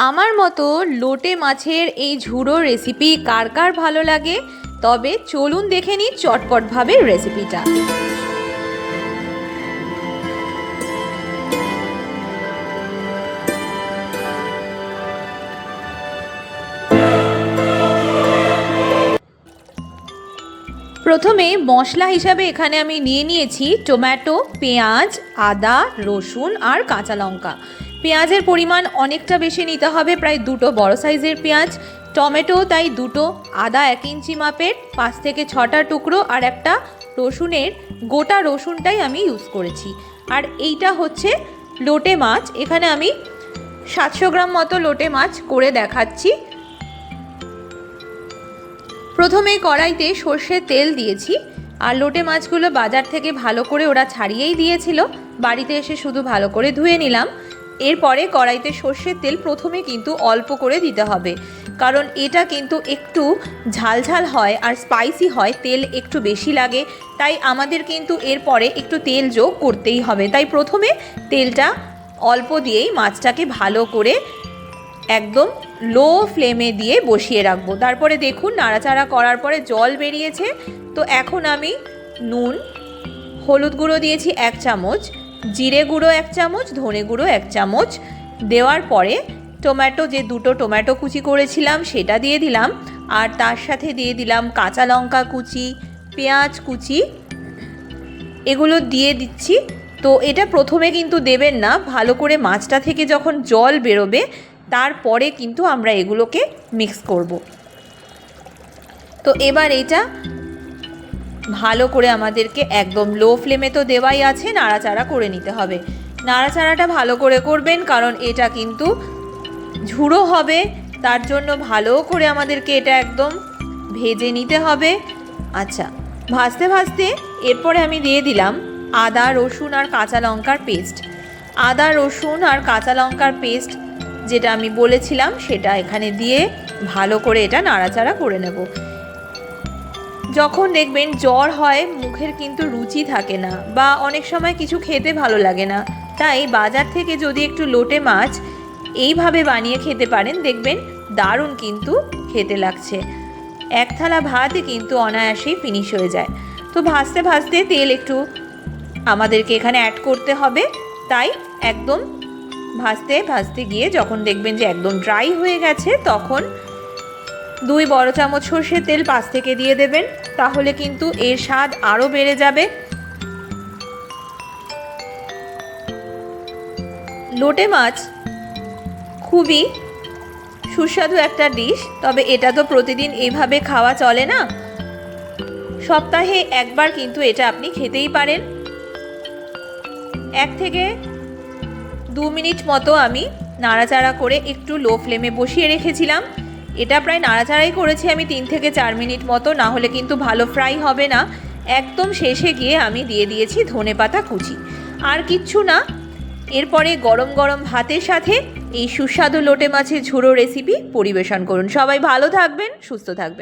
আমার মতো লোটে মাছের এই ঝুড়ো রেসিপি কার কার ভালো লাগে? তবে চলুন দেখে নিই চটপটভাবে রেসিপিটা প্রথমে মশলা হিসাবে এখানে আমি নিয়ে নিয়েছি টমেটো, পেঁয়াজ, আদা, রসুন আর কাঁচা লঙ্কা। পেঁয়াজের পরিমাণ অনেকটা বেশি নিতে হবে, প্রায় দুটো বড় সাইজের পেঁয়াজ। টমেটো তাই দুটো, আদা এক ইঞ্চি মাপের, পাঁচ থেকে ছটা টুকরো আর একটা রসুনের, গোটা রসুনটাই আমি ইউজ করেছি। আর এইটা হচ্ছে লোটে মাছ। এখানে আমি সাতশো গ্রাম মতো লোটে মাছ করে দেখাচ্ছি। প্রথমে কড়াইতে সর্ষের তেল দিয়েছি, আর লোটে মাছগুলো বাজার থেকে ভালো করে ওরা ছাড়িয়েই দিয়েছিল। বাড়িতে এসে শুধু ভালো করে ধুয়ে নিলাম। এরপরে কড়াইতে সর্ষের তেল প্রথমে কিন্তু অল্প করে দিতে হবে, কারণ এটা কিন্তু একটু ঝালঝাল হয় আর স্পাইসি হয়, তেল একটু বেশি লাগে, তাই আমাদের কিন্তু এরপরে একটু তেল যোগ করতেই হবে। তাই প্রথমে তেলটা অল্প দিয়েই মাছটাকে ভালো করে একদম লো ফ্লেমে দিয়ে বসিয়ে রাখব। তারপরে দেখুন নাড়াচাড়া করার পরে জল বেরিয়েছে। তো এখন আমি নুন, হলুদ গুঁড়ো দিয়েছি এক চামচ, জিরে গুঁড়ো এক চামচ, ধনে গুঁড়ো এক চামচ। দেওয়ার পরে টমেটো, যে দুটো টমেটো কুচি করেছিলাম সেটা দিয়ে দিলাম। আর তার সাথে দিয়ে দিলাম কাঁচা লঙ্কা কুচি, পেঁয়াজ কুচি। এগুলো দিয়ে দিচ্ছি। তো এটা প্রথমে কিন্তু দেবেন না, ভালো করে মাছটা থেকে যখন জল বেরোবে তারপরে কিন্তু আমরা এগুলোকে মিক্স করব। তো এবার এটা ভালো করে আমাদেরকে একদম লো ফ্লেমে তো দেওয়াই আছে, নাড়াচাড়া করে নিতে হবে। নাড়াচাড়াটা ভালো করে করবেন, কারণ এটা কিন্তু ঝুড়ো হবে, তার জন্য ভালো করে আমাদেরকে এটা একদম ভেজে নিতে হবে। আচ্ছা ভাজতে ভাজতে এরপরে আমি দিয়ে দিলাম আদা, রসুন আর কাঁচা লঙ্কার পেস্ট আদা, রসুন আর কাঁচা লঙ্কার পেস্ট যেটা আমি বলেছিলাম, সেটা এখানে দিয়ে ভালো করে এটা নাড়াচাড়া করে নেব। যখন দেখবেন জ্বর হয়, মুখের কিন্তু রুচি থাকে না বা অনেক সময় কিছু খেতে ভালো লাগে না। তাই বাজার থেকে যদি একটু লোটে মাছ এইভাবে বানিয়ে খেতে পারেন, দেখবেন দারুণ কিন্তু খেতে লাগছে। এক থালা ভাতই কিন্তু অনায়াসেই ফিনিশ হয়ে যায়। তো ভাজতে ভাজতে তেল একটু আমাদেরকে এখানে অ্যাড করতে হবে। তাই একদম ভাজতে ভাজতে গিয়ে যখন দেখবেন যে একদম ড্রাই হয়ে গেছে, তখন দুই বড় চামচ সর্ষের তেল পাশ থেকে দিয়ে দেবেন। তাহলে কিন্তু এর স্বাদ আরও বেড়ে যাবে। লোটে মাছ খুবই সুস্বাদু একটা ডিশ তবে এটা তো প্রতিদিন এইভাবে খাওয়া চলে না। সপ্তাহে একবার কিন্তু এটা আপনি খেতেই পারেন। এক থেকে দু মিনিট মতো আমি নাড়াচাড়া করে একটু লো ফ্লেমে বসিয়ে রেখেছিলাম। এটা প্রায় নাড়াচাড়াই করেছি আমি তিন থেকে চার মিনিট মতো, না হলে কিন্তু ভালো ফ্রাই হবে না। একদম শেষে গিয়ে আমি দিয়ে দিয়েছি ধনে পাতা কুচি। আর কিচ্ছু না, এরপরে গরম গরম ভাতের সাথে এই সুস্বাদু লোটে মাছের ঝুড়ো রেসিপি পরিবেশন করুন। সবাই ভালো থাকবেন, সুস্থ থাকবেন।